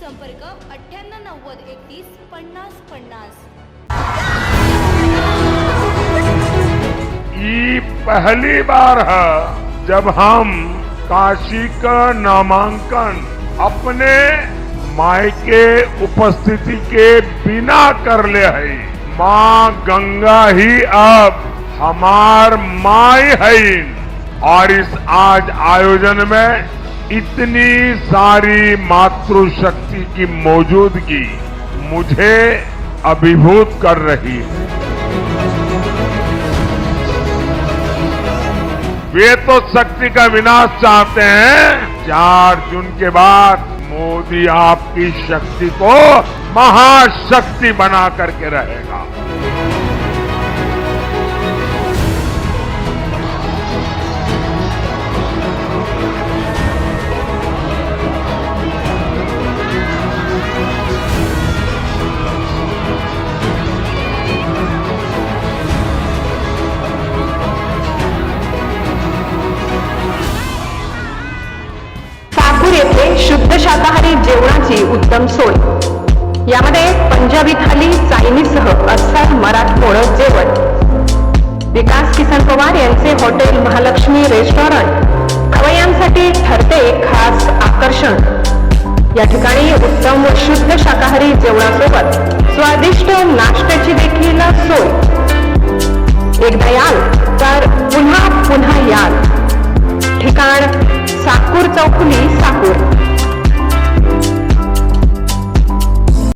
संपर्क अठ्ठ्याण्णव नव्वद एकतीस पन्नास ये पहली बार है जब हम काशी का नामांकन अपने मायके उपस्थिति के बिना कर ले है। माँ गंगा ही अब हमार माई है। और इस आज आयोजन में इतनी सारी मातृशक्ति की मौजूदगी मुझे अभिभूत कर रही है। वे तो शक्ति का विनाश चाहते हैं। चार जून के बाद मोदी आपकी शक्ति को महाशक्ति बना करके रहेगा। शाकाहारी जेवणाची उत्तम सोय. यामध्ये पंजाबी थाली चायनीजसह अस्सल मराठमोळ जेवण. विकास किसन पवार यांचे हॉटेल महालक्ष्मी रेस्टॉरंट. खवय्यांसाठी ठरते खास आकर्षण. या ठिकाणी उत्तम व शुद्ध शाकाहारी जेवणासोबत स्वादिष्ट नाश्त्याची देखील सोय. एकदा याल